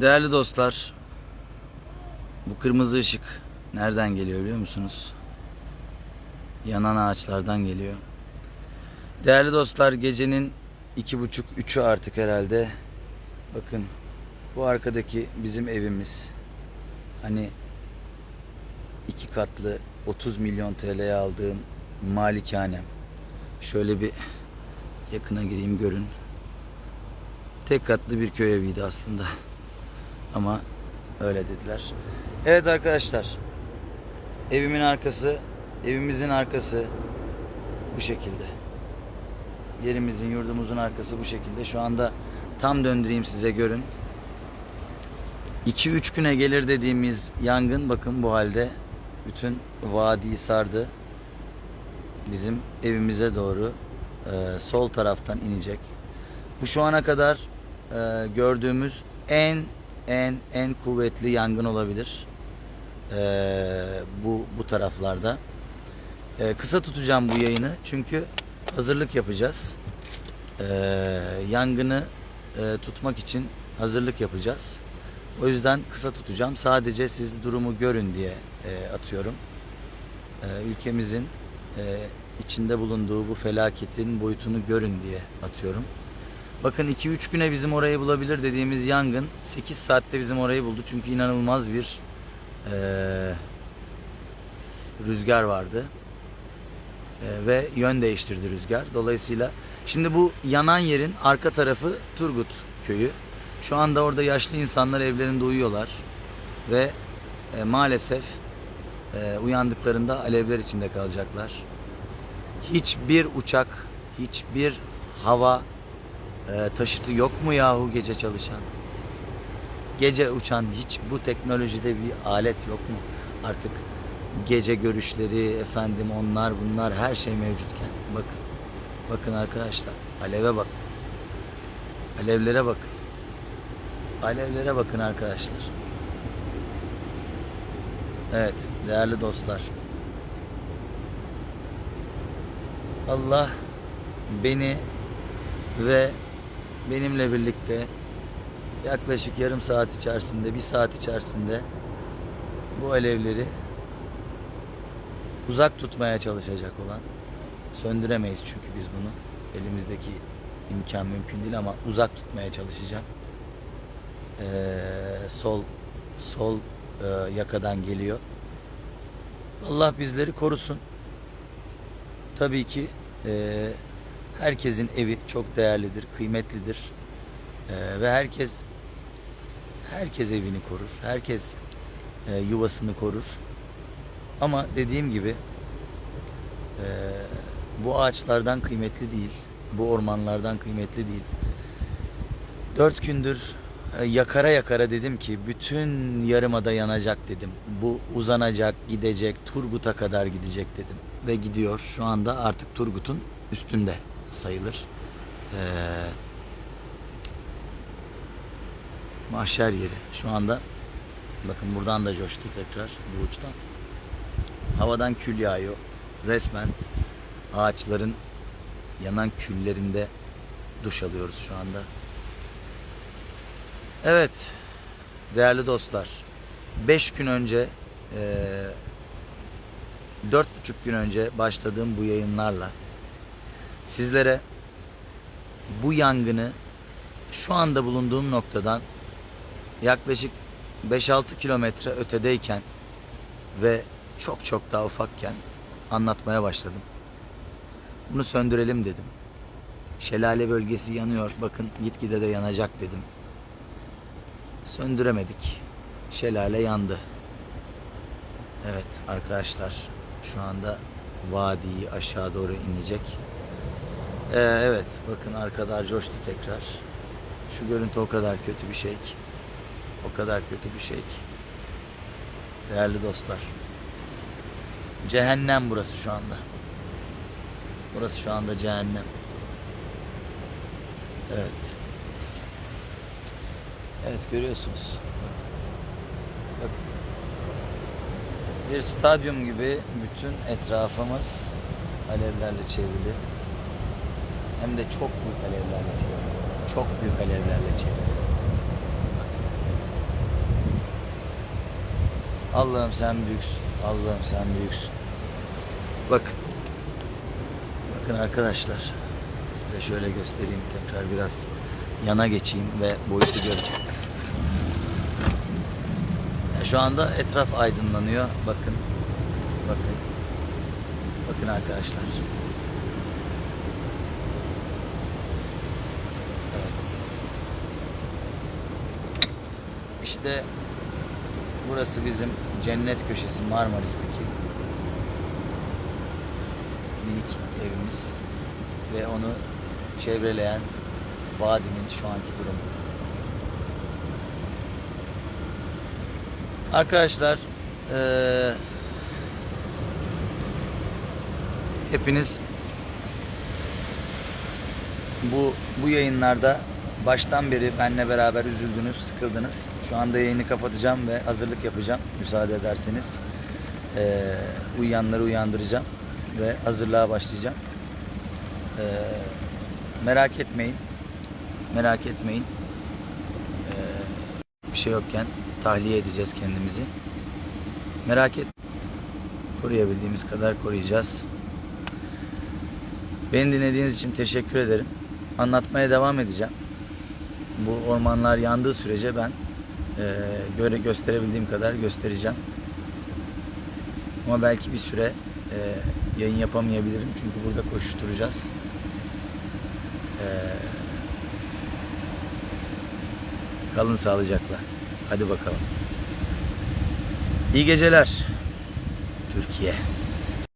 Değerli dostlar, bu kırmızı ışık nereden geliyor biliyor musunuz? Yanan ağaçlardan geliyor. Değerli dostlar, gecenin iki buçuk, üçü artık herhalde. Bakın, bu arkadaki bizim evimiz. Hani iki katlı 30 milyon TL'ye aldığım malikanem. Şöyle bir yakına gireyim görün. Tek katlı bir köy eviydi aslında. Ama öyle dediler. Evet arkadaşlar. Evimin arkası, evimizin arkası bu şekilde. Yerimizin, yurdumuzun arkası bu şekilde. Şu anda tam döndüreyim size görün. 2-3 güne gelir dediğimiz yangın bakın bu halde bütün vadiyi sardı. Bizim evimize doğru e, sol taraftan inecek. Bu şu ana kadar e, gördüğümüz en en en kuvvetli yangın olabilir. E, bu bu taraflarda. E, kısa tutacağım bu yayını çünkü hazırlık yapacağız. E, yangını e, tutmak için hazırlık yapacağız. O yüzden kısa tutacağım. Sadece siz durumu görün diye e, atıyorum. E, ülkemizin e, içinde bulunduğu bu felaketin boyutunu görün diye atıyorum. Bakın 2-3 güne bizim orayı bulabilir dediğimiz yangın 8 saatte bizim orayı buldu. Çünkü inanılmaz bir eee, rüzgar vardı. Eee, ve yön değiştirdi rüzgar. Dolayısıyla şimdi bu yanan yerin arka tarafı Turgut köyü. Şu anda orada yaşlı insanlar evlerinde uyuyorlar. Ve e, maalesef e, uyandıklarında alevler içinde kalacaklar. Hiçbir uçak, hiçbir hava e, taşıtı yok mu yahu gece çalışan? Gece uçan hiç bu teknolojide bir alet yok mu? Artık gece görüşleri efendim onlar bunlar her şey mevcutken bakın. Bakın arkadaşlar aleve bakın. Alevlere bakın. Alevlere bakın arkadaşlar. Evet değerli dostlar. Allah beni ve benimle birlikte yaklaşık yarım saat içerisinde, bir saat içerisinde bu alevleri uzak tutmaya çalışacak olan söndüremeyiz çünkü biz bunu elimizdeki imkan mümkün değil ama uzak tutmaya çalışacağım. Ee, sol sol e, yakadan geliyor. Allah bizleri korusun. Tabii ki e, herkesin evi çok değerlidir, kıymetlidir. E, ve herkes herkes evini korur. Herkes e, yuvasını korur. Ama dediğim gibi e, bu ağaçlardan kıymetli değil. Bu ormanlardan kıymetli değil. Dört gündür e, yakara yakara dedim ki bütün yarımada yanacak dedim. Bu uzanacak, gidecek, Turgut'a kadar gidecek dedim. Ve gidiyor. Şu anda artık Turgut'un üstünde sayılır. Ee, mahşer yeri. Şu anda bakın buradan da coştu tekrar bu uçtan. Havadan kül yağıyor. Resmen ağaçların yanan küllerinde duş alıyoruz şu anda. Evet değerli dostlar. 5 gün önce dört buçuk gün önce başladığım bu yayınlarla sizlere bu yangını şu anda bulunduğum noktadan yaklaşık 5-6 kilometre ötedeyken ve çok çok daha ufakken anlatmaya başladım. Bunu söndürelim dedim. Şelale bölgesi yanıyor. Bakın gitgide de yanacak dedim. Söndüremedik. Şelale yandı. Evet arkadaşlar şu anda vadiyi aşağı doğru inecek. Ee, evet bakın arkadaş coştu tekrar. Şu görüntü o kadar kötü bir şey ki. O kadar kötü bir şey ki. Değerli dostlar. Cehennem burası şu anda. Burası şu anda cehennem. Evet. Evet görüyorsunuz. Bakın. Bakın. Bir stadyum gibi bütün etrafımız alevlerle çevrili. Hem de çok büyük alevlerle çevrili. Çok büyük alevlerle çevrili. Allah'ım sen büyüksün. Allah'ım sen büyüksün. Bakın. Bakın arkadaşlar. Size şöyle göstereyim tekrar biraz yana geçeyim ve boyutu görün. Ya şu anda etraf aydınlanıyor. Bakın. Bakın. Bakın arkadaşlar. Evet. İşte burası bizim cennet köşesi Marmaris'teki minik evimiz ve onu çevreleyen vadinin şu anki durumu. Arkadaşlar eee, hepiniz bu bu yayınlarda baştan beri benle beraber üzüldünüz, sıkıldınız. Şu anda yayını kapatacağım ve hazırlık yapacağım müsaade ederseniz. Ee, uyuyanları uyandıracağım ve hazırlığa başlayacağım. Ee, merak etmeyin. Merak etmeyin. Ee, bir şey yokken tahliye edeceğiz kendimizi. Merak et. Koruyabildiğimiz kadar koruyacağız. Beni dinlediğiniz için teşekkür ederim. Anlatmaya devam edeceğim. Bu ormanlar yandığı sürece ben eee, göre gösterebildiğim kadar göstereceğim. Ama belki bir süre eee, yayın yapamayabilirim çünkü burada koşuşturacağız. Eee, kalın sağlıcakla. Hadi bakalım. İyi geceler. Türkiye.